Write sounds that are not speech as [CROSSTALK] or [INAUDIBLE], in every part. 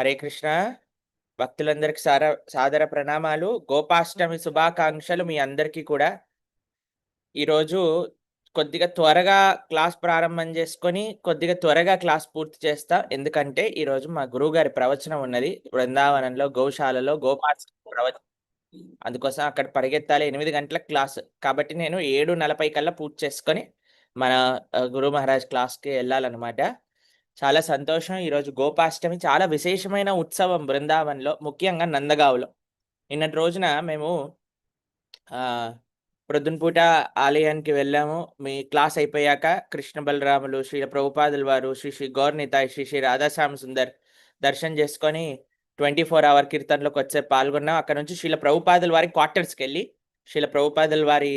హరే కృష్ణ. భక్తులందరికి సార సాదర ప్రణామాలు. గోపాష్టమి శుభాకాంక్షలు మీ అందరికీ కూడా. ఈరోజు కొద్దిగా త్వరగా క్లాస్ ప్రారంభం చేసుకొని కొద్దిగా త్వరగా క్లాస్ పూర్తి చేస్తా. ఎందుకంటే ఈరోజు మా గురువు గారి ప్రవచనం ఉన్నది. బృందావనంలో గోశాలలో గోపాష్టమి ప్రవచనం. అందుకోసం అక్కడ పరిగెత్తాలి. ఎనిమిది గంటల క్లాస్. కాబట్టి నేను ఏడు నలభై కల్లా పూర్తి చేసుకొని మన గురు మహారాజ్ క్లాస్కి వెళ్ళాలన్నమాట. చాలా సంతోషం. ఈరోజు గోపాష్టమి చాలా విశేషమైన ఉత్సవం బృందావన్లో ముఖ్యంగా నందగావులో. నిన్నటి రోజున మేము ప్రొద్దునపూట ఆలయానికి వెళ్ళాము. మీ క్లాస్ అయిపోయాక కృష్ణ బలరాములు శ్రీ ప్రభుపాదుల వారు శ్రీ శ్రీ గౌర్నితాయ్ శ్రీ శ్రీ రాధాశ్యామ సుందర్ దర్శనం చేసుకొని ట్వంటీ ఫోర్ అవర్ కీర్తనలోకి వచ్చే పాల్గొన్నాం. అక్కడ నుంచి శ్రీల ప్రభుపాదుల వారి క్వార్టర్స్కి వెళ్ళి శ్రీల ప్రభుపాదుల వారి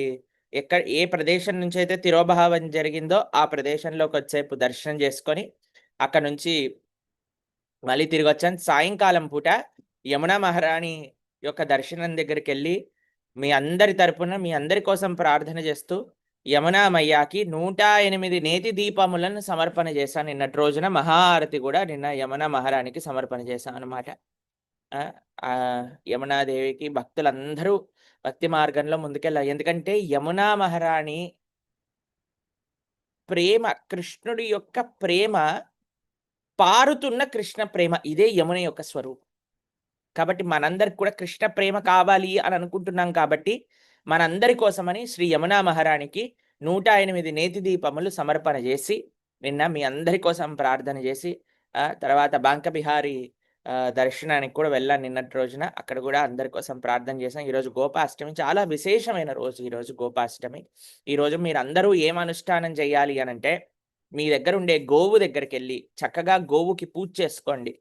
ఎక్కడ ఏ ప్రదేశం నుంచి అయితే తిరోభావం జరిగిందో ఆ ప్రదేశంలోకి వచ్చేపు దర్శనం చేసుకొని అక్కడ నుంచి మళ్ళీ తిరిగి వచ్చాను సాయంకాలం పూట యమునా మహారాణి యొక్క దర్శనం దగ్గరికి వెళ్ళి మీ అందరి తరపున మీ అందరి కోసం ప్రార్థన చేస్తూ యమునా మయ్యాకి నూట ఎనిమిది నేతి దీపములను సమర్పణ చేశాను. నిన్నటి రోజున మహారతి కూడా నిన్న యమునా మహారాణికి సమర్పణ చేశాను అనమాట యమునాదేవికి భక్తులందరూ భక్తి మార్గంలో ముందుకెళ్ళారు ఎందుకంటే యమునా మహారాణి ప్రేమ కృష్ణుడి యొక్క ప్రేమ పారుతున్న కృష్ణ ప్రేమ ఇదే యమున యొక్క స్వరూపం. కాబట్టి మనందరికి కూడా కృష్ణ ప్రేమ కావాలి అని అనుకుంటున్నాం కాబట్టి మనందరి కోసమని శ్రీ యమునా మహారాణికి నూట ఎనిమిది నేతి దీపములు సమర్పణ చేసి నిన్న మీ అందరి కోసం ప్రార్థన చేసి తర్వాత బాంక బిహారీ దర్శనానికి కూడా వెళ్ళాను నిన్నటి రోజున. అక్కడ కూడా అందరి కోసం ప్రార్థన చేశాం. ఈరోజు గోపాష్టమి చాలా విశేషమైన రోజు. ఈరోజు గోపాష్టమి. ఈరోజు మీరు అందరూ ఏం అనుష్ఠానం చేయాలి అని అంటే మీ దగ్గర ఉండే గోవు దగ్గరికి వెళ్ళి చక్కగా గోవుకి పూజ చేసుకోండి.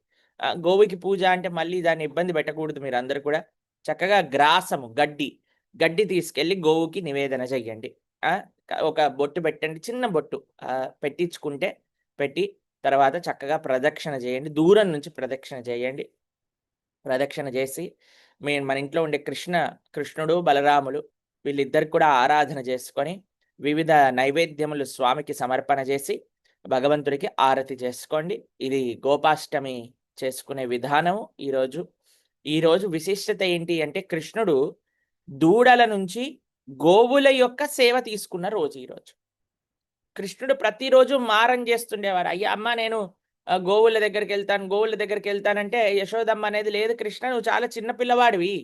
గోవుకి పూజ అంటే మళ్ళీ దాన్ని ఇబ్బంది పెట్టకూడదు మీరు అందరు కూడా. చక్కగా గ్రాసము గడ్డి గడ్డి తీసుకెళ్ళి గోవుకి నివేదన చెయ్యండి. ఒక బొట్టు పెట్టండి చిన్న బొట్టు పెట్టించుకుంటే పెట్టి తర్వాత చక్కగా ప్రదక్షిణ చేయండి. దూరం నుంచి ప్రదక్షిణ చేయండి. ప్రదక్షిణ చేసి మీ మన ఇంట్లో ఉండే కృష్ణ కృష్ణుడు బలరాములు వీళ్ళిద్దరికి కూడా ఆరాధన చేసుకొని వివిధ నైవేద్యములు స్వామికి సమర్పణ చేసి భగవంతుడికి ఆరతి చేసుకోండి. ఇది గోపాష్టమి చేసుకునే విధానము ఈరోజు. ఈరోజు విశిష్టత ఏంటి అంటే కృష్ణుడు దూడల నుంచి గోవుల యొక్క సేవ తీసుకున్న రోజు ఈరోజు. కృష్ణుడు ప్రతిరోజు మారం చేస్తుండేవారు అయ్యా అమ్మ నేను గోవుల దగ్గరికి వెళ్తాను గోవుల దగ్గరికి వెళ్తానంటే యశోదమ్మ అనేది లేదు కృష్ణ నువ్వు చాలా చిన్న పిల్లవాడివి.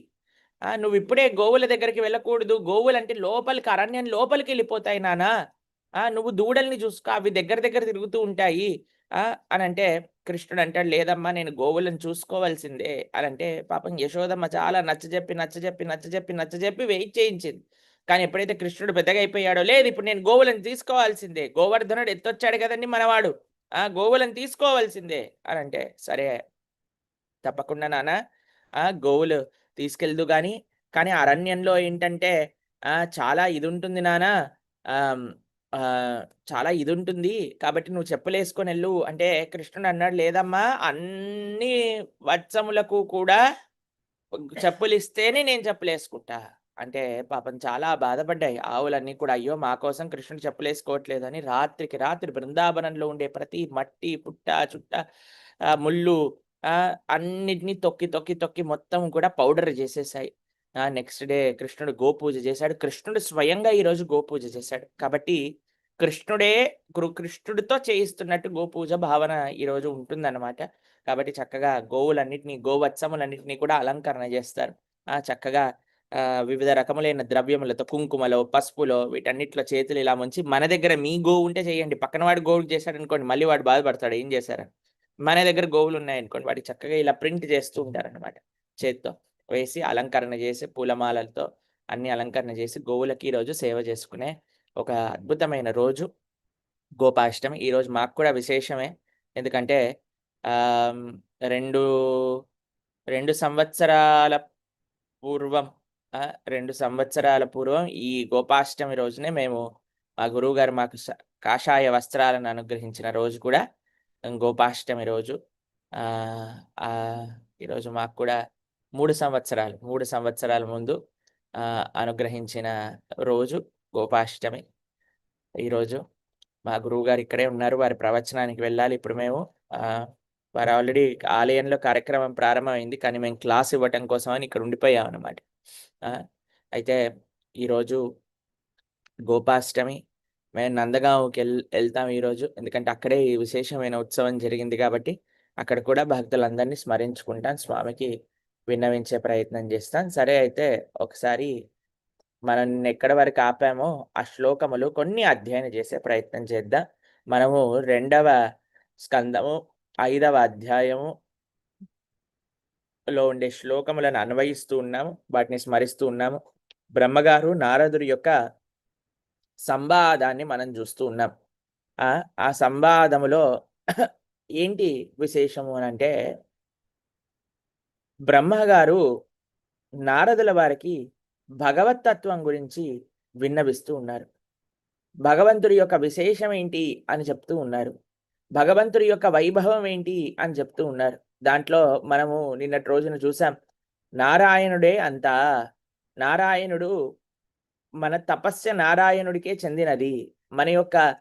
నువ్వు ఇప్పుడే గోవుల దగ్గరికి వెళ్ళకూడదు. గోవులు అంటే లోపలికి అరణ్యం లోపలికి వెళ్ళిపోతాయి నానా. ఆ, నువ్వు దూడల్ని చూసుకో అవి దగ్గర దగ్గర తిరుగుతూ ఉంటాయి. ఆ, అని అంటే కృష్ణుడు అంటాడు లేదమ్మా నేను గోవులను చూసుకోవాల్సిందే. అని అంటే పాపం యశోదమ్మ చాలా నచ్చజెప్పి నచ్చజెప్పి నచ్చజెప్పి నచ్చజెప్పి వెయిట్ చేయించింది. కానీ ఎప్పుడైతే కృష్ణుడు పెద్దగా అయిపోయాడో లేదు ఇప్పుడు నేను గోవులను తీసుకోవాల్సిందే. గోవర్ధనుడు ఎత్తొచ్చాడు కదండి మనవాడు. ఆ గోవులను తీసుకోవాల్సిందే. అని అంటే సరే తప్పకుండా నాన్న ఆ గోవులు తీసుకెళ్దు కానీ కానీ అరణ్యంలో ఏంటంటే చాలా ఇది ఉంటుంది నాన్న చాలా ఇది ఉంటుంది కాబట్టి నువ్వు చెప్పులేసుకొని వెళ్ళు. అంటే కృష్ణుడు అన్నాడు లేదమ్మా అన్ని వత్సములకు కూడా చెప్పులు ఇస్తేనే నేను చెప్పులేసుకుంటా. అంటే పాపం చాలా బాధపడ్డాయి. ఆవులన్నీ కూడా అయ్యో మా కోసం కృష్ణుడు చెప్పులేసుకోవట్లేదని రాత్రికి రాత్రి బృందావనంలో ఉండే ప్రతి మట్టి పుట్ట చుట్ట ముళ్ళు అన్నిటినీ తొక్కి తొక్కి తొక్కి మొత్తం కూడా పౌడర్ చేసేసాయి. నెక్స్ట్ డే కృష్ణుడు గోపూజ చేశాడు. కృష్ణుడు స్వయంగా ఈరోజు గోపూజ చేశాడు. కాబట్టి కృష్ణుడే కృ- కృష్ణుడితో చేయిస్తున్నట్టు గోపూజ భావన ఈరోజు ఉంటుందన్నమాట. కాబట్టి చక్కగా గోవులన్నింటినీ గోవత్సములన్నింటినీ కూడా అలంకరణ చేస్తారు. ఆ చక్కగా వివిధ రకములైన ద్రవ్యములతో కుంకుమలో పసుపులో వీటన్నిటిలో చేతులు ఇలా ఉంచి మన దగ్గర మీ గోవు ఉంటే చేయండి. పక్కన వాడు గోవుకి చేశాడు అనుకోండి మళ్ళీ వాడు బాధపడతాడు. ఏం చేశారని. మన దగ్గర గోవులు ఉన్నాయనుకోండి వాటి చక్కగా ఇలా ప్రింట్ చేస్తూ ఉంటారనమాట చేత్తో వేసి అలంకరణ చేసి పూలమాలలతో అన్ని అలంకరణ చేసి గోవులకి ఈరోజు సేవ చేసుకునే ఒక అద్భుతమైన రోజు గోపాష్టమి. ఈరోజు మాకు కూడా విశేషమే. ఎందుకంటే రెండు రెండు సంవత్సరాల పూర్వం రెండు సంవత్సరాల పూర్వం ఈ గోపాష్టమి రోజునే మేము మా గురువు గారు మాకు కాషాయ వస్త్రాలను అనుగ్రహించిన రోజు కూడా గోపాష్టమి రోజు. ఈరోజు మాకు కూడా మూడు సంవత్సరాలు మూడు సంవత్సరాల ముందు అనుగ్రహించిన రోజు గోపాష్టమి. ఈరోజు మా గురువు గారు ఇక్కడే ఉన్నారు వారి ప్రవచనానికి వెళ్ళాలి ఇప్పుడు మేము. వారు ఆల్రెడీ ఆలయంలో కార్యక్రమం ప్రారంభమైంది కానీ మేము క్లాస్ ఇవ్వటం కోసం అని ఇక్కడ ఉండిపోయాం అన్నమాట అయితే ఈరోజు గోపాష్టమి మేము నందగాంకి వెళ్ వెళ్తాం ఈరోజు. ఎందుకంటే అక్కడే ఈ విశేషమైన ఉత్సవం జరిగింది కాబట్టి అక్కడ కూడా భక్తులందరినీ స్మరించుకుంటాం. స్వామికి విన్నవించే ప్రయత్నం చేస్తాం. సరే అయితే ఒకసారి మనం ఎక్కడ వరకు ఆపామో ఆ శ్లోకములు కొన్ని అధ్యయనం చేసే ప్రయత్నం చేద్దాం. మనము రెండవ స్కందము ఐదవ అధ్యాయము లో ఉండే శ్లోకములను అన్వయిస్తూ ఉన్నాము. వాటిని స్మరిస్తూ ఉన్నాము. బ్రహ్మగారు నారదుడి యొక్క సంవాదాన్ని మనం చూస్తూ ఉన్నాం. ఆ సంవాదములో ఏంటి విశేషము అని అంటే బ్రహ్మగారు నారదుల వారికి భగవతత్వం గురించి విన్నవిస్తూ ఉన్నారు. భగవంతుడి యొక్క విశేషం ఏంటి అని చెప్తూ ఉన్నారు. భగవంతుడి యొక్క వైభవం ఏంటి అని చెప్తూ ఉన్నారు. దాంట్లో మనము నిన్నటి రోజున చూసాం నారాయణుడే అంతా. నారాయణుడు మన తపస్య నారాయణుడికే చెందినది. మన యొక్క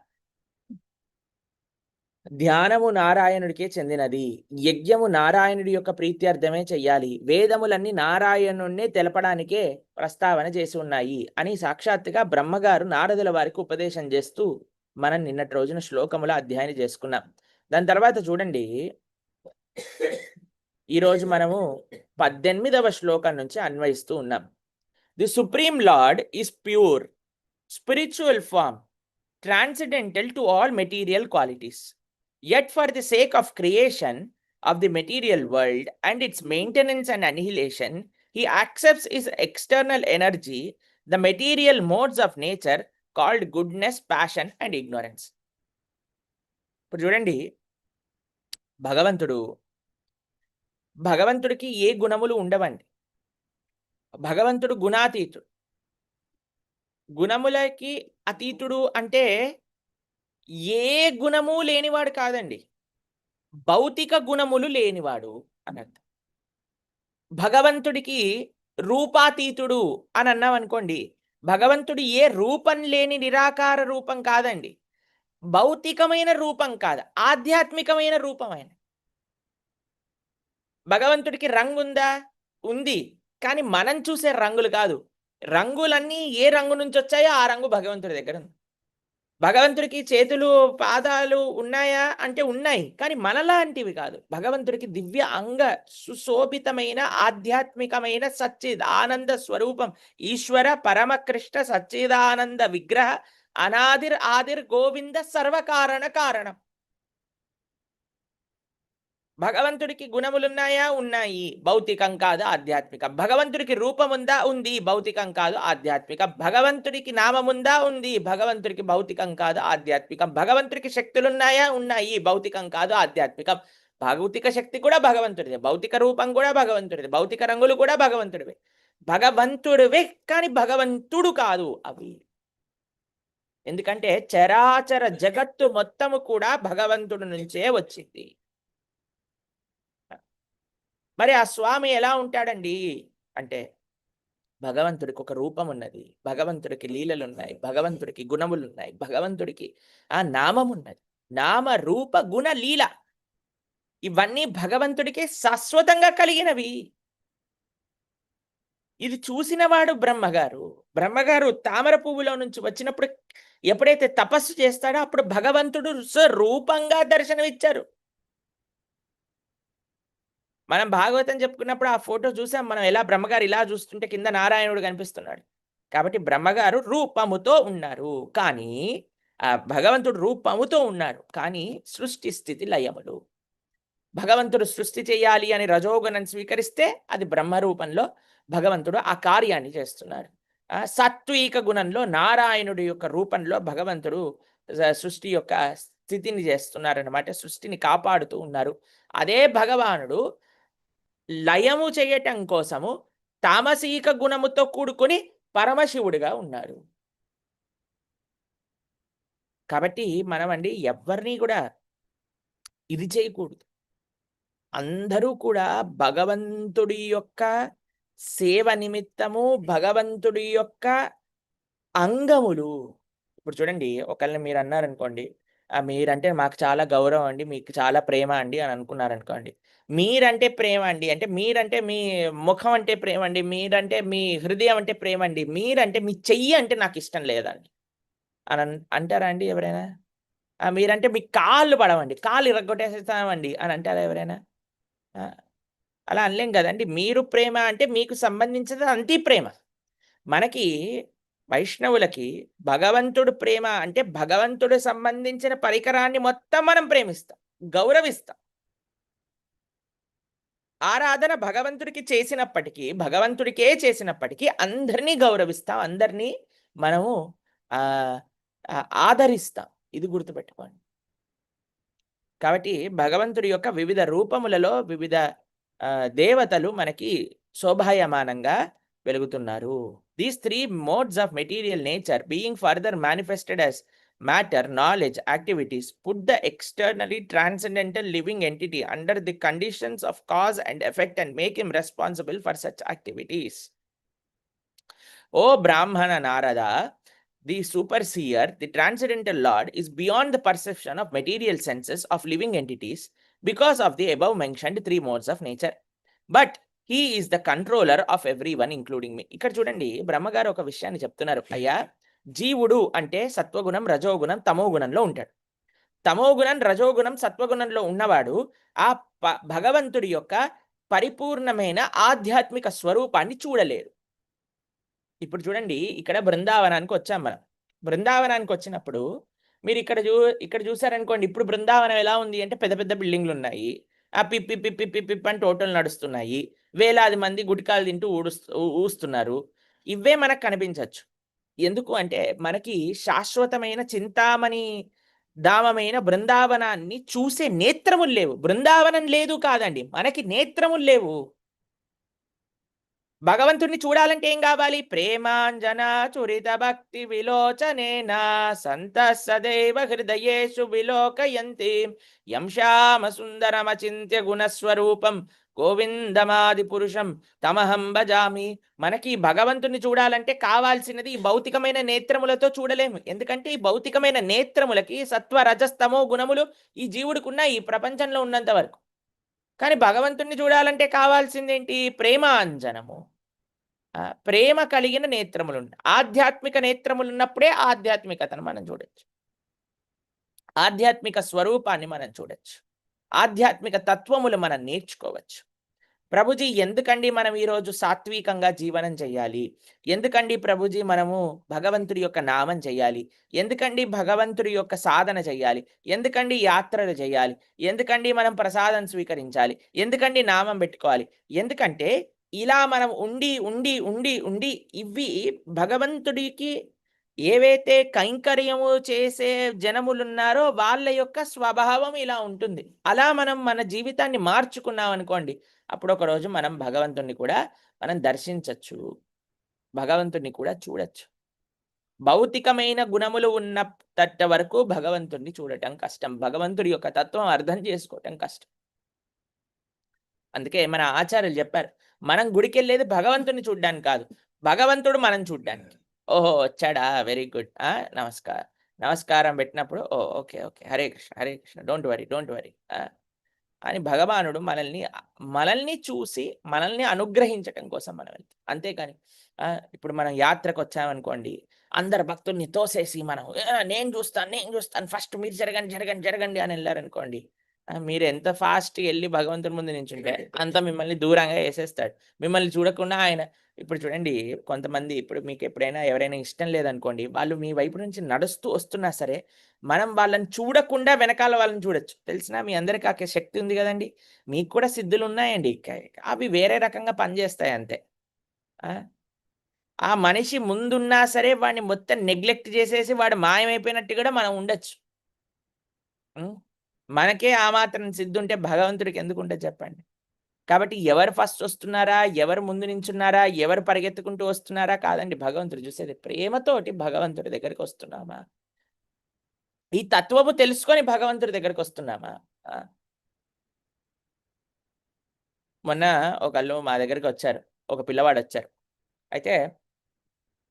ధ్యానము నారాయణుడికే చెందినది. యజ్ఞము నారాయణుడి యొక్క ప్రీత్యర్థమే చెయ్యాలి. వేదములన్నీ నారాయణుణ్ణే తెలపడానికే ప్రస్తావన చేసి ఉన్నాయి అని సాక్షాత్తుగా బ్రహ్మగారు నారదుల వారికి ఉపదేశం చేస్తూ మనం నిన్నటి రోజున శ్లోకముల అధ్యయనం చేసుకున్నాం. దాని తర్వాత చూడండి. ఈరోజు మనము పద్దెనిమిదవ శ్లోకం నుంచి అన్వయిస్తూ ఉన్నాం. The supreme lord is pure spiritual form transcendental to all material qualities Yet, for the sake of creation of the material world and its maintenance and annihilation, he accepts his external energy, the material modes of nature called goodness, passion, and ignorance. ఇప్పుడు చూడండి భగవంతుడు భగవంతుడికి ఏ గుణములు ఉండవండి భగవంతుడు గుణాతీతుడు. గుణములకి అతీతుడు అంటే ఏ గుణము లేనివాడు కాదండి. భౌతిక గుణములు లేనివాడు అనర్థం భగవంతుడికి రూపాతీతుడు అని అన్నాం అనుకోండి భగవంతుడు ఏ రూపం లేని నిరాకార రూపం కాదండి. భౌతికమైన రూపం కాదు ఆధ్యాత్మికమైన రూపమైన భగవంతుడికి రంగు ఉందా ఉంది. కానీ మనం చూసే రంగులు కాదు. రంగులన్నీ ఏ రంగు నుంచి వచ్చాయో ఆ రంగు భగవంతుడి దగ్గర ఉంది భగవంతుడికి చేతులు పాదాలు ఉన్నాయా అంటే ఉన్నాయి. కానీ మనలాంటివి కాదు. భగవంతుడికి దివ్య అంగ సుశోభితమైన ఆధ్యాత్మికమైన సచ్చిద్ ఆనంద స్వరూపం ఈశ్వర పరమకృష్ణ సచ్చిదానంద విగ్రహ అనాదిర్ ఆదిర్ గోవింద సర్వకారణ కారణం. భగవంతుడికి గుణములున్నాయా? ఉన్నాయి. భౌతికం కాదు ఆధ్యాత్మిక. భగవంతుడికి రూపముందా? ఉంది. భౌతికం కాదు ఆధ్యాత్మిక. భగవంతుడికి నామముందా? ఉంది. భగవంతుడికి భౌతికం కాదు ఆధ్యాత్మికం. భగవంతుడికి శక్తులున్నాయా? ఉన్నాయి. భౌతికం కాదు ఆధ్యాత్మికం. భౌతిక శక్తి కూడా భగవంతుడిదే. భౌతిక రూపం కూడా భగవంతుడిదే. భౌతిక రంగులు కూడా భగవంతుడివే. భగవంతుడివే కానీ భగవంతుడు కాదు అవి. ఎందుకంటే చరాచర జగత్తు మొత్తము కూడా భగవంతుడి నుంచే వచ్చింది. మరి ఆ స్వామి ఎలా ఉంటాడండి? అంటే భగవంతుడికి ఒక రూపం ఉన్నది భగవంతుడికి లీలలు ఉన్నాయి భగవంతుడికి గుణములు ఉన్నాయి భగవంతుడికి ఆ నామం ఉన్నది నామ రూప గుణ లీల. ఇవన్నీ భగవంతుడికి శాశ్వతంగా కలిగినవి. ఇది చూసినవాడు బ్రహ్మగారు. బ్రహ్మగారు తామర పువ్వులో నుంచి వచ్చినప్పుడు ఎప్పుడైతే తపస్సు చేస్తాడో అప్పుడు భగవంతుడు స్వరూపంగా దర్శనమిచ్చారు. మనం భాగవతం చెప్పుకున్నప్పుడు ఆ ఫోటో చూసాం. మనం ఎలా బ్రహ్మగారు ఇలా చూస్తుంటే కింద నారాయణుడు కనిపిస్తున్నాడు. కాబట్టి బ్రహ్మగారు రూపముతో ఉన్నారు. కానీ ఆ భగవంతుడు రూపముతో ఉన్నారు. కానీ సృష్టి స్థితి లయములు. భగవంతుడు సృష్టి చేయాలి అని రజోగుణం స్వీకరిస్తే అది బ్రహ్మ రూపంలో భగవంతుడు ఆ కార్యాన్ని చేస్తున్నారు సాత్విక గుణంలో నారాయణుడి యొక్క రూపంలో భగవంతుడు సృష్టి యొక్క స్థితిని చేస్తున్నారన్నమాట. సృష్టిని కాపాడుతూ ఉన్నారు. అదే భగవానుడు లయము చేయటం కోసము తామసీక గుణముతో కూడుకొని పరమశివుడిగా ఉన్నారు. కాబట్టి మనమండి ఎవరిని కూడా ఇది చేయకూడదు. అందరూ కూడా భగవంతుడి యొక్క సేవ నిమిత్తము భగవంతుడి యొక్క అంగములు. ఇప్పుడు చూడండి ఒకళ్ళని మీరు అన్నారనుకోండి ఆ! మీరంటే మాకు చాలా గౌరవం అండి. మీకు చాలా ప్రేమ అండి అని అనుకున్నారనుకోండి. మీరంటే ప్రేమ అండి. అంటే మీరంటే మీ ముఖం అంటే ప్రేమ అండి. మీరంటే మీ హృదయం అంటే ప్రేమ అండి. మీరంటే మీ చెయ్యి అంటే నాకు ఇష్టం లేదండి. అని అంటారా అండి ఎవరైనా? మీరంటే మీ కాళ్ళు పడవండి. కాళ్ళు ఇరగొట్టేసేస్తామండి అని అంటారా ఎవరైనా? అలా అనలేం కదండి మీరు ప్రేమ అంటే మీకు సంబంధించినది అంతే ప్రేమ. మనకి వైష్ణవులకి భగవంతుడు ప్రేమ అంటే భగవంతుడు సంబంధించిన పరికరాన్ని మొత్తం మనం ప్రేమిస్తాం. గౌరవిస్తాం. ఆరాధన భగవంతుడికి చేసినప్పటికీ, భగవంతుడికే చేసినప్పటికీ అందరినీ గౌరవిస్తాం. అందరినీ మనము ఆదరిస్తాం. ఇది గుర్తుపెట్టుకోండి. కాబట్టి భగవంతుడి యొక్క వివిధ రూపములలో వివిధ దేవతలు మనకి శోభాయమానంగా వెలుగుతున్నారు. These 3 modes of material nature being further manifested as matter, knowledge, activities put the externally transcendental living entity under the conditions of cause and effect and make him responsible for such activities. O Brahmana Narada, the superseer, the transcendental Lord, is beyond the perception of material senses of living entities because of the above mentioned three modes of nature. But he is the controller of everyone including me ఇక్కడ చూడండి బ్రహ్మగారు ఒక విషయాన్ని చెప్తున్నారు. అయ్యా జీవుడు అంటే సత్వగుణం రజోగుణం తమోగుణంలో ఉంటాడు. తమోగుణం రజోగుణం సత్వగుణంలో ఉన్నవాడు ఆ ప భగవంతుడి యొక్క పరిపూర్ణమైన ఆధ్యాత్మిక స్వరూపాన్ని చూడలేరు ఇప్పుడు చూడండి ఇక్కడ బృందావనానికి వచ్చాం మనం. బృందావనానికి వచ్చినప్పుడు మీరు ఇక్కడ చూ ఇక్కడ చూసారనుకోండి ఇప్పుడు బృందావనం ఎలా ఉంది అంటే పెద్ద పెద్ద బిల్డింగ్లు ఉన్నాయి. ఆ పిప్పి పిప్పి పిప్పి పిప్పి అని టోటల్ నడుస్తున్నాయి. వేలాది మంది గుటికాలు తింటూ ఊడుస్తూ ఊస్తున్నారు. ఇవే మనకు కనిపించవచ్చు ఎందుకు అంటే మనకి శాశ్వతమైన చింతామణి ధామమైన బృందావనాన్ని చూసే నేత్రములు లేవు. బృందావనం లేదు కాదండి. మనకి నేత్రములు లేవు. భగవంతుణ్ణి చూడాలంటే ఏం కావాలి? ప్రేమాంజన చురిత భక్తి విలోచనేనా సంత సదైవ హృదయేషు విలోకయంతి యం శ్యామ సుందరమచింత్య గుణస్వరూపం గోవిందమాది పురుషం తమహం భజామి. మనకి భగవంతుని చూడాలంటే కావాల్సినది ఈ భౌతికమైన నేత్రములతో చూడలేము. ఎందుకంటే ఈ భౌతికమైన నేత్రములకి సత్వ రజస్తమో గుణములు ఈ జీవుడికున్న ఈ ప్రపంచంలో ఉన్నంత వరకు. కానీ భగవంతుణ్ణి చూడాలంటే కావాల్సింది ఏంటి ప్రేమాంజనము ప్రేమ కలిగిన నేత్రములు ఆధ్యాత్మిక నేత్రములు ఉన్నప్పుడే ఆధ్యాత్మికతను మనం చూడొచ్చు. ఆధ్యాత్మిక స్వరూపాన్ని మనం చూడొచ్చు. ఆధ్యాత్మిక తత్వములు మనం నేర్చుకోవచ్చు. ప్రభుజీ ఎందుకండి మనం ఈరోజు సాత్వికంగా జీవనం చేయాలి ఎందుకండి ప్రభుజీ మనము భగవంతుడి యొక్క నామం చేయాలి ఎందుకండి భగవంతుడి యొక్క సాధన చేయాలి ఎందుకండి యాత్రలు చేయాలి ఎందుకండి మనం ప్రసాదం స్వీకరించాలి? ఎందుకండి నామం పెట్టుకోవాలి? ఎందుకంటే ఇలా మనం ఉండి ఉండి ఉండి ఉండి ఇవి భగవంతుడికి ఏవైతే కైంకర్యము చేసే జనములున్నారో వాళ్ళ యొక్క స్వభావం ఇలా ఉంటుంది. అలా మనం మన జీవితాన్ని మార్చుకున్నాం అనుకోండి అప్పుడు ఒక రోజు మనం భగవంతుణ్ణి కూడా మనం దర్శించవచ్చు భగవంతుణ్ణి కూడా చూడొచ్చు. భౌతికమైన గుణములు ఉన్న తట్ట వరకు భగవంతుణ్ణి చూడటం కష్టం. భగవంతుడి యొక్క తత్వం అర్థం చేసుకోవటం కష్టం. అందుకే మన ఆచార్యులు చెప్పారు మనం గుడికి వెళ్ళేది భగవంతుని చూడ్డానికి కాదు భగవంతుడు మనం చూడ్డానికి. ఓహో! వచ్చాడా? Very good. ఆ! నమస్కారం నమస్కారం పెట్టినప్పుడు ఓ okay okay. Hare Krishna Hare Krishna. Don't worry don't worry. అని భగవానుడు మనల్ని మనల్ని చూసి మనల్ని అనుగ్రహించటం కోసం మనం వెళ్తాం. అంతేకాని ఇప్పుడు మనం యాత్రకు వచ్చామనుకోండి అందరు భక్తుల్ని తోసేసి మనం నేను చూస్తాను నేను చూస్తాను. ఫస్ట్ మీరు జరగండి జరగండి జరగండి అని వెళ్ళారనుకోండి మీరు ఎంత ఫాస్ట్ వెళ్ళి భగవంతుని ముందు నించుంటే [LAUGHS] అంత మిమ్మల్ని దూరంగా వేసేస్తాడు మిమ్మల్ని చూడకుండా ఆయన ఇప్పుడు చూడండి కొంతమంది ఇప్పుడు మీకు ఎప్పుడైనా ఎవరైనా ఇష్టం లేదనుకోండి వాళ్ళు మీ వైపు నుంచి నడుస్తూ వస్తున్నా సరే మనం వాళ్ళని చూడకుండా వెనకాల వాళ్ళని చూడొచ్చు. తెలిసినా మీ అందరికి ఆ శక్తి ఉంది కదండి. మీకు కూడా సిద్ధులు ఉన్నాయండి అవి వేరే రకంగా పనిచేస్తాయి అంతే. ఆ? మనిషి ముందున్నా సరే వాడిని మొత్తం నెగ్లెక్ట్ చేసేసి వాడు మాయమైపోయినట్టు కూడా మనం ఉండొచ్చు? మనకే ఆ మాత్రం సిద్ధి భగవంతుడికి ఎందుకు చెప్పండి? కాబట్టి ఎవరు ఫస్ట్ వస్తున్నారా? ఎవరు ముందు నించున్నారా? ఎవరు పరిగెత్తుకుంటూ వస్తున్నారా? కాదండి భగవంతుడు చూసేది ప్రేమతోటి భగవంతుడి దగ్గరికి వస్తున్నామా? ఈ తత్వము తెలుసుకొని భగవంతుడి దగ్గరికి వస్తున్నామా? మొన్న ఒకళ్ళు మా దగ్గరికి వచ్చారు. ఒక పిల్లవాడు వచ్చారు అయితే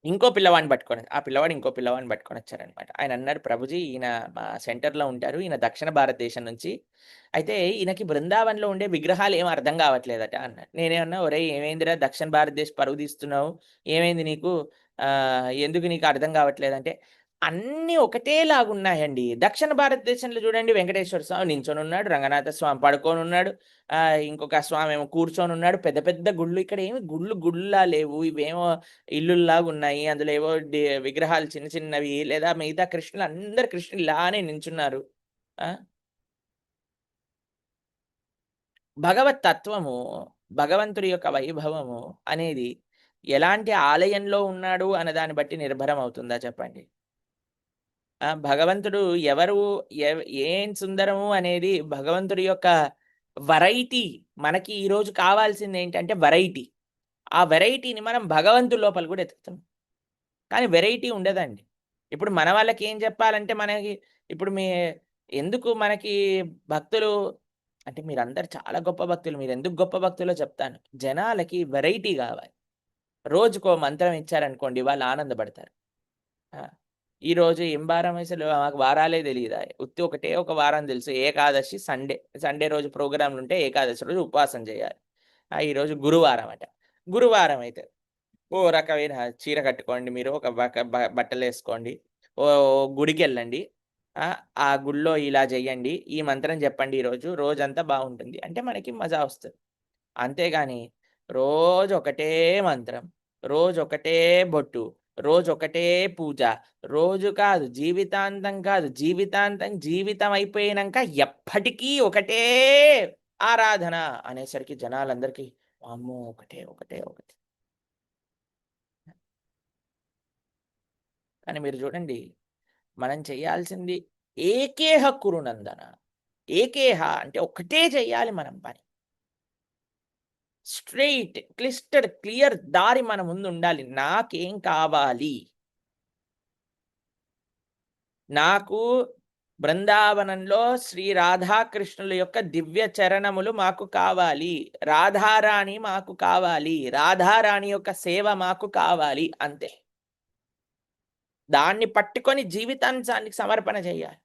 ఇంకో పిల్లవాడిని పట్టుకొని ఆ పిల్లవాడు ఇంకో పిల్లవాడిని పట్టుకొని వచ్చారనమాట. ఆయన అన్నారు ప్రభుజీ ఈయన మా సెంటర్లో ఉంటారు. ఈయన దక్షిణ భారతదేశం నుంచి. అయితే ఈయనకి బృందావనంలో ఉండే విగ్రహాలు ఏం అర్థం కావట్లేదట అన్నాడు. నేనేమన్నా ఒరే ఏమైందిరా? దక్షిణ భారతదేశం పరుగు తీస్తున్నావు. ఏమైంది నీకు? ఎందుకు నీకు అర్థం కావట్లేదంటే అన్నీ ఒకటేలాగున్నాయండి దక్షిణ భారతదేశంలో చూడండి వెంకటేశ్వర స్వామి నించొని ఉన్నాడు రంగనాథ స్వామి పడుకొని ఉన్నాడు ఆ ఇంకొక స్వామి ఏమో కూర్చొని ఉన్నాడు. పెద్ద పెద్ద గుళ్ళు ఇక్కడ ఏమి గుళ్ళు గుళ్ళులా లేవు. ఇవేమో ఇల్లుల్లాగా ఉన్నాయి అందులో ఏవో విగ్రహాలు చిన్న చిన్నవి లేదా మిగతా కృష్ణులు అందరు కృష్ణులు ఇలానే నించున్నారు ఆ? భగవత్ తత్వము భగవంతుడి యొక్క వైభవము అనేది ఎలాంటి ఆలయంలో ఉన్నాడు అన్న దాన్ని బట్టి నిర్భరం అవుతుందా చెప్పండి? ఆ భగవంతుడు ఎవరు ఏం సుందరము అనేది భగవంతుడి యొక్క వెరైటీ మనకి ఈరోజు కావాల్సింది ఏంటంటే వెరైటీ ఆ వెరైటీని మనం భగవంతుడి లోపల కూడా ఎత్తుతాం కానీ వెరైటీ ఉండదండి. ఇప్పుడు మన వాళ్ళకి ఏం చెప్పాలంటే మనకి ఇప్పుడు మీ ఎందుకు మనకి భక్తులు అంటే మీరందరు చాలా గొప్ప భక్తులు మీరు ఎందుకు గొప్ప భక్తులో చెప్తాను. జనాలకి వెరైటీ కావాలి. రోజుకో మంత్రం ఇచ్చారనుకోండి వాళ్ళు ఆనందపడతారు. ఈ రోజు ఏం వారం అసలు? మాకు వారాలే తెలియదా ఉత్తి ఒకటే ఒక వారం తెలుసు. ఏకాదశి సండే సండే రోజు ప్రోగ్రాంలు ఉంటే ఏకాదశి రోజు ఉపవాసం చేయాలి. ఈరోజు గురువారం అట. గురువారం అయితే ఓ రకమైన చీర కట్టుకోండి మీరు ఒక బ- బట్టలు వేసుకోండి. ఓ గుడికి వెళ్ళండి. ఆ, ఆ గుడిలో ఇలా చెయ్యండి ఈ మంత్రం చెప్పండి ఈరోజు రోజంతా బాగుంటుంది. అంటే మనకి మజా వస్తుంది. అంతేగాని రోజు ఒకటే మంత్రం రోజు ఒకటే బొట్టు రోజు ఒకటే పూజ. రోజు కాదు జీవితాంతం కాదు జీవితాంతం జీవితం అయిపోయినాక ఎప్పటికీ ఒకటే ఆరాధన అనేసరికి జనాలందరికీ అమ్మో ఒకటే ఒకటే ఒకటి. కానీ మీరు చూడండి మనం చేయాల్సింది ఏకేహ కురునందన. ఏకేహ అంటే ఒకటే చెయ్యాలి మనం పని. స్ట్రెయిట్ క్లిస్టర్ క్లియర్ దారి మన ముందు ఉండాలి. నాకేం కావాలి? నాకు బృందావనంలో శ్రీ రాధాకృష్ణుల యొక్క దివ్య చరణములు మాకు కావాలి. రాధారాణి మాకు కావాలి. రాధారాణి యొక్క సేవ మాకు కావాలి. అంతే. దాన్ని పట్టుకొని జీవితాంశానికి సమర్పణ చేయాలి.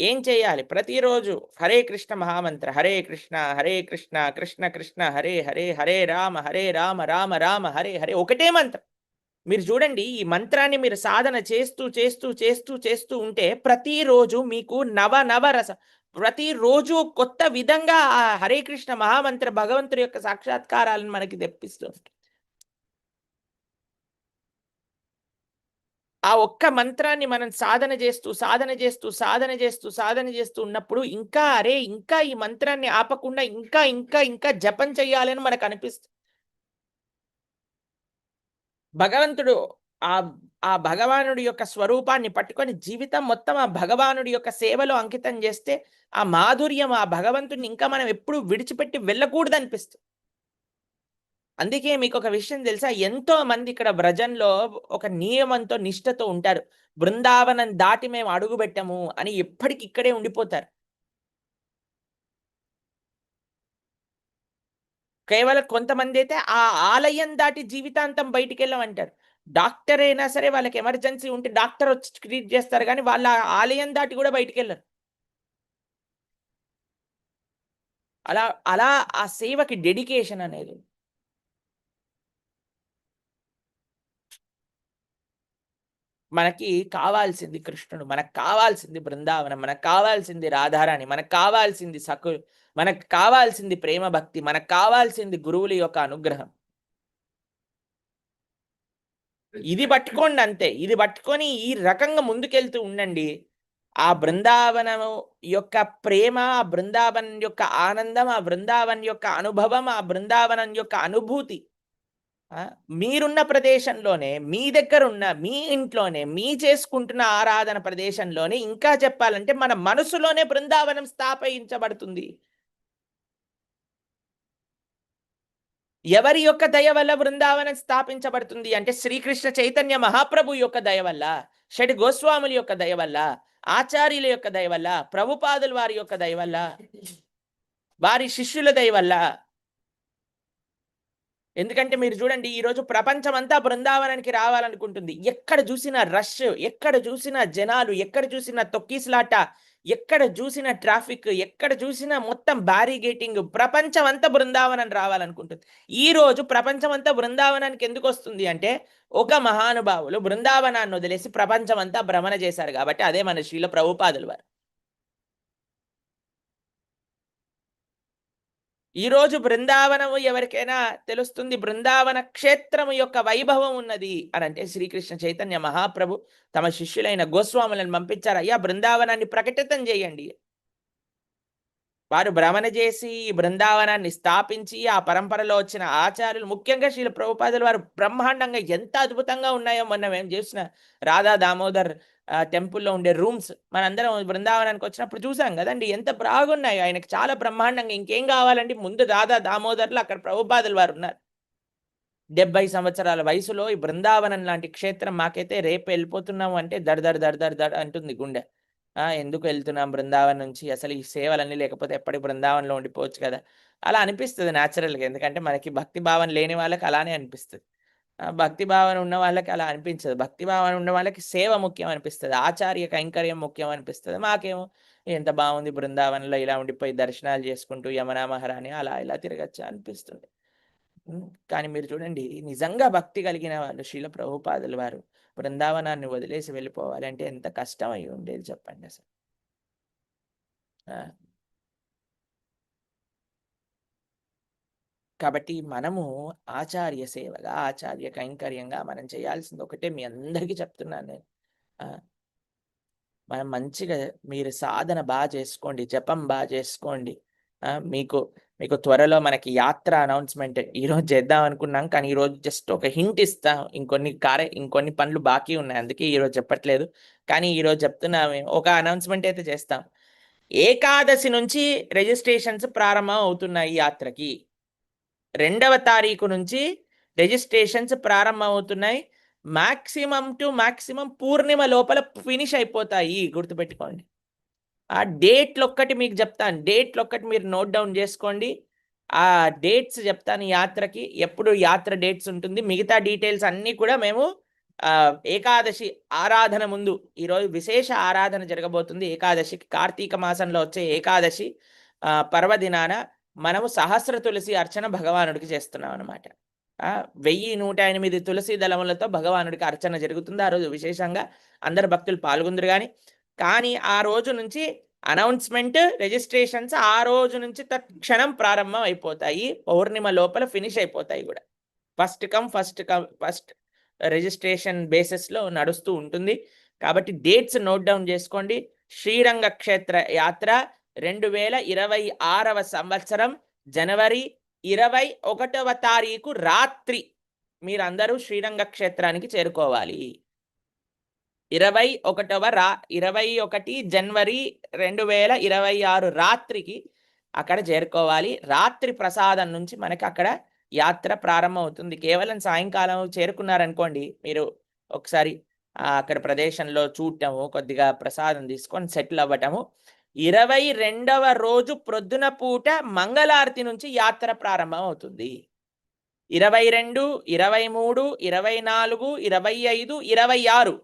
ఏం చేయాలి? ప్రతిరోజు హరే కృష్ణ మహామంత్ర హరే కృష్ణ హరే కృష్ణ కృష్ణ కృష్ణ హరే హరే హరే రామ హరే రామ రామ రామ హరే హరే ఒకటే మంత్రం. మీరు చూడండి ఈ మంత్రాన్ని మీరు సాధన చేస్తూ చేస్తూ చేస్తూ చేస్తూ ఉంటే ప్రతిరోజు మీకు నవ నవ రస ప్రతిరోజు కొత్త విధంగా ఆ హరే కృష్ణ మహామంత్ర భగవంతుడి యొక్క సాక్షాత్కారాలను మనకి తెప్పిస్తూ ఆ ఒక్క మంత్రాన్ని మనం సాధన చేస్తూ సాధన చేస్తూ సాధన చేస్తూ సాధన చేస్తూ ఉన్నప్పుడు ఇంకా అరే ఇంకా ఈ మంత్రాన్ని ఆపకుండా ఇంకా ఇంకా ఇంకా జపం చెయ్యాలని మనకు అనిపిస్తుంది భగవంతుడు ఆ ఆ భగవానుడి యొక్క స్వరూపాన్ని పట్టుకొని జీవితం మొత్తం ఆ భగవానుడి యొక్క సేవలో అంకితం చేస్తే ఆ మాధుర్యం ఆ భగవంతుడిని ఇంకా మనం ఎప్పుడు విడిచిపెట్టి వెళ్ళకూడదు అనిపిస్తుంది అందుకే మీకు ఒక విషయం తెలుసా? ఎంతో మంది ఇక్కడ వ్రజంలో ఒక నియమంతో నిష్ఠతో ఉంటారు. బృందావనం దాటి మేము అడుగు పెట్టము అని ఎప్పటికి ఇక్కడే ఉండిపోతారు. కేవలం కొంతమంది అయితే ఆ ఆలయం దాటి జీవితాంతం బయటికి వెళ్ళమంటారు డాక్టర్ అయినా సరే వాళ్ళకి ఎమర్జెన్సీ ఉంటే డాక్టర్ వచ్చి ట్రీట్ చేస్తారు కానీ వాళ్ళ ఆలయం దాటి కూడా బయటికి వెళ్ళరు అలా అలా ఆ సేవకి డెడికేషన్ అనేది మనకి కావాల్సింది కృష్ణుడు మనకు కావాల్సింది బృందావనం మనకు కావాల్సింది రాధారాణి మనకు కావాల్సింది సకు మనకు కావాల్సింది ప్రేమ భక్తి మనకు కావాల్సింది గురువుల యొక్క అనుగ్రహం. ఇది పట్టుకోండి అంతే. ఇది పట్టుకొని ఈ రకంగా ముందుకెళ్తూ ఉండండి. ఆ బృందావనం యొక్క ప్రేమ ఆ బృందావనం యొక్క ఆనందం ఆ బృందావనం యొక్క అనుభవం ఆ బృందావనం యొక్క అనుభూతి మీరున్న ప్రదేశంలోనే మీ దగ్గర ఉన్న మీ ఇంట్లోనే మీ చేసుకుంటున్న ఆరాధన ప్రదేశంలోనే ఇంకా చెప్పాలంటే మన మనసులోనే బృందావనం స్థాపించబడుతుంది. ఎవరి యొక్క దయ వల్ల బృందావనం స్థాపించబడుతుంది అంటే శ్రీకృష్ణ చైతన్య మహాప్రభు యొక్క దయ వల్ల షడ్ గోస్వాముల యొక్క దయ వల్ల ఆచార్యుల యొక్క దయ వల్ల ప్రభుపాదుల వారి యొక్క దయ వల్ల వారి శిష్యుల దయ వల్ల ఎందుకంటే మీరు చూడండి ఈరోజు ప్రపంచమంతా బృందావనానికి రావాలనుకుంటుంది. ఎక్కడ చూసినా రష్ ఎక్కడ చూసినా జనాలు ఎక్కడ చూసినా తొక్కీసులాట ఎక్కడ చూసినా ట్రాఫిక్ ఎక్కడ చూసినా మొత్తం బ్యారిగేటింగ్ ప్రపంచం అంతా బృందావనం రావాలనుకుంటుంది. ఈ రోజు ప్రపంచం అంతా బృందావనానికి ఎందుకు వస్తుంది అంటే ఒక మహానుభావులు బృందావనాన్ని వదిలేసి ప్రపంచం అంతా భ్రమణ చేశారు కాబట్టి అదే మన శ్రీల ప్రభుపాదులు వారు. ఈ రోజు బృందావనము ఎవరికైనా తెలుస్తుంది? బృందావన క్షేత్రము యొక్క వైభవం ఉన్నది అని అంటే శ్రీకృష్ణ చైతన్య మహాప్రభు తమ శిష్యులైన గోస్వాములను పంపించారు. అయ్యా బృందావనాన్ని ప్రకటితం చేయండి. వారు భ్రమణ చేసి బృందావనాన్ని స్థాపించి ఆ పరంపరలో వచ్చిన ఆచార్యులు ముఖ్యంగా శ్రీల ప్రభుపాదులు వారు బ్రహ్మాండంగా ఎంత అద్భుతంగా ఉన్నాయో మొన్న మేము చేసిన రాధా దామోదర్ టెంపుల్లో ఉండే రూమ్స్. మనందరం బృందావనానికి వచ్చినప్పుడు చూసాం కదండి ఎంత బాగున్నాయి. ఆయనకు చాలా బ్రహ్మాండంగా ఇంకేం కావాలండి? ముందు దాదా దామోదర్లు అక్కడ ప్రభుపాదులు వారు ఉన్నారు. డెబ్బై సంవత్సరాల వయసులో ఈ బృందావనం లాంటి క్షేత్రం మాకైతే రేపు వెళ్ళిపోతున్నాము అంటే దర్ దర్ దర్ దర్ దర్ అంటుంది గుండె. ఆ ఎందుకు వెళ్తున్నాం బృందావనం నుంచి? అసలు ఈ సేవలన్నీ లేకపోతే ఎప్పటి బృందావనంలో ఉండిపోవచ్చు కదా? అలా అనిపిస్తుంది న్యాచురల్గా ఎందుకంటే మనకి భక్తి భావన లేని వాళ్ళకి అలానే అనిపిస్తుంది. భక్తి భావన ఉన్న వాళ్ళకి అలా అనిపించదు. భక్తి భావన ఉన్న వాళ్ళకి సేవ ముఖ్యం అనిపిస్తుంది ఆచార్య కైంకర్యం ముఖ్యం అనిపిస్తుంది మాకేమో ఎంత బాగుంది బృందావనంలో ఇలా ఉండిపోయి దర్శనాలు చేసుకుంటూ యమునా మహారాణి అలా ఇలా తిరగచ్చు అనిపిస్తుంది. కానీ మీరు చూడండి నిజంగా భక్తి కలిగిన వాళ్ళు శీల ప్రభుపాదులు వారు బృందావనాన్ని వదిలేసి వెళ్ళిపోవాలంటే ఎంత కష్టం అయి ఉండేది చెప్పండి అసలు. కాబట్టి మనము ఆచార్య సేవగా ఆచార్య కైంకర్యంగా మనం చేయాల్సింది ఒకటే మీ అందరికీ చెప్తున్నాను నేను. మనం మంచిగా మీరు సాధన బాగా చేసుకోండి జపం బాగా చేసుకోండి. మీకు మీకు త్వరలో మనకి యాత్ర అనౌన్స్మెంట్ ఈరోజు చేద్దాం అనుకున్నాం కానీ ఈరోజు జస్ట్ ఒక హింట్ ఇస్తాం. ఇంకొన్ని కార్య ఇంకొన్ని పనులు బాకీ ఉన్నాయి. అందుకే ఈరోజు చెప్పట్లేదు. కానీ ఈరోజు చెప్తున్నాము. ఒక అనౌన్స్మెంట్ అయితే చేస్తాం. ఏకాదశి నుంచి రిజిస్ట్రేషన్స్ ప్రారంభం అవుతున్నాయి యాత్రకి. రెండవ తారీఖు నుంచి రిజిస్ట్రేషన్స్ ప్రారంభమవుతున్నాయి. మాక్సిమం టు మాక్సిమం పూర్ణిమ లోపల ఫినిష్ అయిపోతాయి. గుర్తుపెట్టుకోండి. ఆ డేట్లు ఒక్కటి మీకు చెప్తాను. డేట్లు ఒక్కటి మీరు నోట్ డౌన్ చేసుకోండి. ఆ డేట్స్ చెప్తాను యాత్రకి. ఎప్పుడు యాత్ర డేట్స్ ఉంటుంది. మిగతా డీటెయిల్స్ అన్నీ కూడా మేము ఏకాదశి ఆరాధన ముందు ఈరోజు విశేష ఆరాధన జరగబోతుంది. ఏకాదశికి కార్తీక మాసంలో వచ్చే ఏకాదశి పర్వదినాన మనము సహస్ర తులసి అర్చన భగవానుడికి చేస్తున్నాం అనమాట వెయ్యి నూట ఎనిమిది తులసి దళములతో భగవానుడికి అర్చన జరుగుతుంది ఆ రోజు విశేషంగా. అందరు భక్తులు పాల్గొందరు కానీ కానీ ఆ రోజు నుంచి అనౌన్స్మెంట్ రిజిస్ట్రేషన్స్ ఆ రోజు నుంచి తక్షణం ప్రారంభం అయిపోతాయి. పౌర్ణిమ లోపల ఫినిష్ అయిపోతాయి కూడా. First come first come first registration బేసిస్లో నడుస్తూ ఉంటుంది. కాబట్టి డేట్స్ నోట్ డౌన్ చేసుకోండి. శ్రీరంగ క్షేత్ర యాత్ర రెండు వేల ఇరవై ఆరవ సంవత్సరం జనవరి ఇరవై ఒకటవ తారీఖు రాత్రి మీరందరూ శ్రీరంగ క్షేత్రానికి చేరుకోవాలి. ఇరవై ఒకటవ రా ఇరవై ఒకటి జనవరి రెండు వేల ఇరవై ఆరు రాత్రికి అక్కడ చేరుకోవాలి. రాత్రి ప్రసాదం నుంచి మనకి అక్కడ యాత్ర ప్రారంభమవుతుంది. కేవలం సాయంకాలం చేరుకున్నారనుకోండి మీరు ఒకసారి అక్కడ ప్రదేశంలో చూడటము కొద్దిగా ప్రసాదం తీసుకొని సెటిల్ అవ్వటము ఇరవై రెండవ రోజు ప్రొద్దున పూట మంగళారతి నుంచి యాత్ర ప్రారంభం అవుతుంది. ఇరవై రెండు ఇరవై మూడు ఇరవై నాలుగు ఇరవై ఐదు ఇరవై ఆరు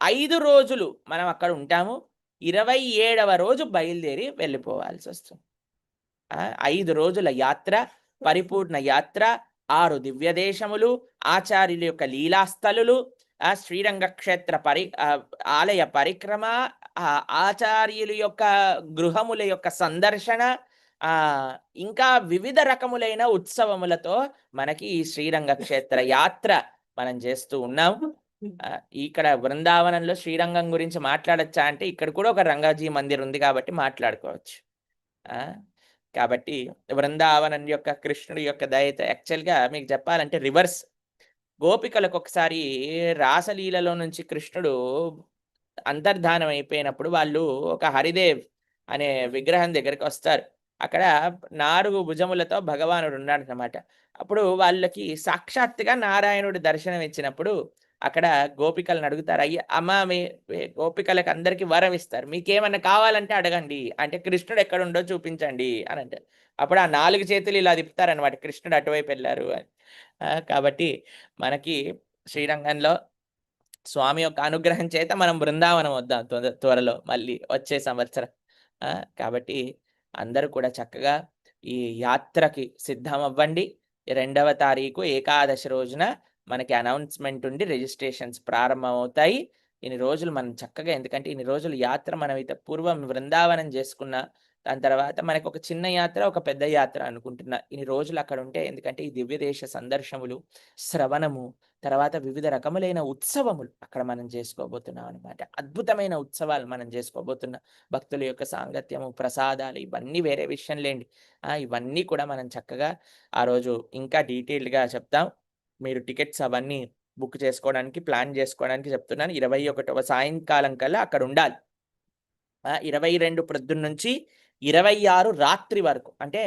ఐదు రోజులు మనం అక్కడ ఉంటాము. ఇరవై ఏడవ రోజు బయలుదేరి వెళ్ళిపోవాల్సి వస్తుంది. ఐదు రోజుల యాత్ర పరిపూర్ణ యాత్ర ఆరు దివ్య దేశములు ఆచార్యుల యొక్క లీలాస్థలులు ఆ శ్రీరంగ క్షేత్ర పరి ఆలయ పరిక్రమ ఆ ఆచార్యుల యొక్క గృహముల యొక్క సందర్శన ఆ ఇంకా వివిధ రకములైన ఉత్సవములతో మనకి ఈ శ్రీరంగ క్షేత్ర [LAUGHS] యాత్ర మనం చేస్తూ ఉన్నాం ఇక్కడ బృందావనంలో శ్రీరంగం గురించి మాట్లాడచ్చా అంటే ఇక్కడ కూడా ఒక రంగాజీ మందిర్ ఉంది కాబట్టి మాట్లాడుకోవచ్చు. ఆ, కాబట్టి బృందావనం యొక్క కృష్ణుడి యొక్క దయతో యాక్చువల్గా మీకు చెప్పాలంటే రివర్స్. గోపికలకు ఒకసారి రాసలీలలో నుంచి కృష్ణుడు అంతర్ధానం అయిపోయినప్పుడు వాళ్ళు ఒక హరిదేవ్ అనే విగ్రహం దగ్గరికి వస్తారు. అక్కడ నాలుగు భుజములతో భగవానుడు ఉన్నాడు అనమాట అప్పుడు వాళ్ళకి సాక్షాత్తుగా నారాయణుడు దర్శనం ఇచ్చినప్పుడు అక్కడ గోపికలను అడుగుతారు అయ్య అమ్మ మీ గోపికలకు అందరికి వరం ఇస్తారు. మీకేమన్నా కావాలంటే అడగండి. అంటే కృష్ణుడు ఎక్కడుండో చూపించండి అని అంటారు అప్పుడు ఆ నాలుగు చేతులు ఇలా తిప్పుతారనమాట కృష్ణుడు అటువైపు వెళ్ళారు అని. కాబట్టి మనకి శ్రీరంగంలో స్వామి యొక్క అనుగ్రహం చేత మనం బృందావనం వద్దాం త్వర- త్వరలో మళ్ళీ వచ్చే సంవత్సరం. కాబట్టి అందరూ కూడా చక్కగా ఈ యాత్రకి సిద్ధం అవ్వండి రెండవ తారీఖు ఏకాదశి రోజున మనకి అనౌన్స్మెంట్ ఉండి రిజిస్ట్రేషన్స్ ప్రారంభమవుతాయి. ఇన్ని రోజులు మనం చక్కగా ఎందుకంటే ఇన్ని రోజులు యాత్ర మనం అయితే పూర్వం బృందావనం చేసుకున్న దాని తర్వాత మనకి ఒక చిన్న యాత్ర ఒక పెద్ద యాత్ర అనుకుంటున్నా. ఇన్ని రోజులు అక్కడ ఉంటే ఎందుకంటే ఈ దివ్యదేశ సందర్శములు శ్రవణము తర్వాత వివిధ రకములైన ఉత్సవములు అక్కడ మనం చేసుకోబోతున్నాం అనమాట అద్భుతమైన ఉత్సవాలు మనం చేసుకోబోతున్నాం. భక్తుల యొక్క సాంగత్యము ప్రసాదాలు ఇవన్నీ వేరే విషయం లేండి. ఇవన్నీ కూడా మనం చక్కగా ఆ రోజు ఇంకా డీటెయిల్డ్గా చెప్తాం. మీరు టికెట్స్ అవన్నీ బుక్ చేసుకోవడానికి ప్లాన్ చేసుకోవడానికి చెప్తున్నాను. ఇరవై ఒకటవ సాయంకాలం కల్లా అక్కడ ఉండాలి. ఇరవై రెండు ప్రొద్దున నుంచి ఇరవై ఆరు రాత్రి వరకు అంటే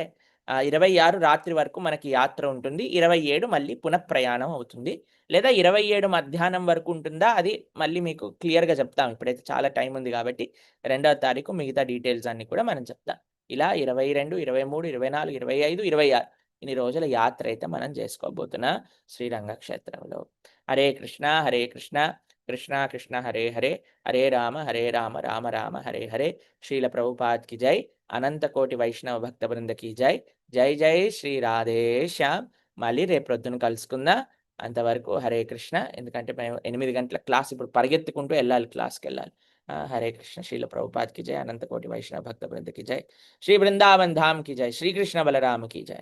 ఇరవై ఆరు రాత్రి వరకు మనకి యాత్ర ఉంటుంది. ఇరవై ఏడు మళ్ళీ పునఃప్రయాణం అవుతుంది. లేదా ఇరవై ఏడు మధ్యాహ్నం వరకు ఉంటుందా? అది మళ్ళీ మీకు క్లియర్గా చెప్తాం. ఇప్పుడైతే చాలా టైం ఉంది కాబట్టి రెండవ తారీఖు మిగతా డీటెయిల్స్ అన్ని కూడా మనం చెప్తాం. ఇలా ఇరవై రెండు ఇరవై మూడు ఇరవై నాలుగు ఇరవై ఐదు ఇరవై ఆరు ఇన్ని రోజుల యాత్ర అయితే మనం చేసుకోబోతున్నా శ్రీరంగ క్షేత్రంలో. హరే కృష్ణ హరే కృష్ణ కృష్ణ కృష్ణ హరే హరే హరే రామ హరే రామ రామ రామ హరే హరే శ్రీల ప్రభుపాద్కి జై. అనంతకోటి వైష్ణవ భక్త బృందకి జై. జై జై శ్రీ రాధే శ్యామ్. మళ్ళీ రేపు ప్రొద్దున అంతవరకు హరే కృష్ణ. ఎందుకంటే మేము ఎనిమిది గంటల క్లాస్ ఇప్పుడు పరిగెత్తుకుంటూ వెళ్ళాలి క్లాస్కి వెళ్ళాలి. హరే కృష్ణ. శ్రీల ప్రభుపాద్కి జై. అనంతకోటి వైష్ణవ భక్త బృందకి జై. శ్రీ బృందావన్ ధామ్కి జై. శ్రీకృష్ణ బలరామకి జై.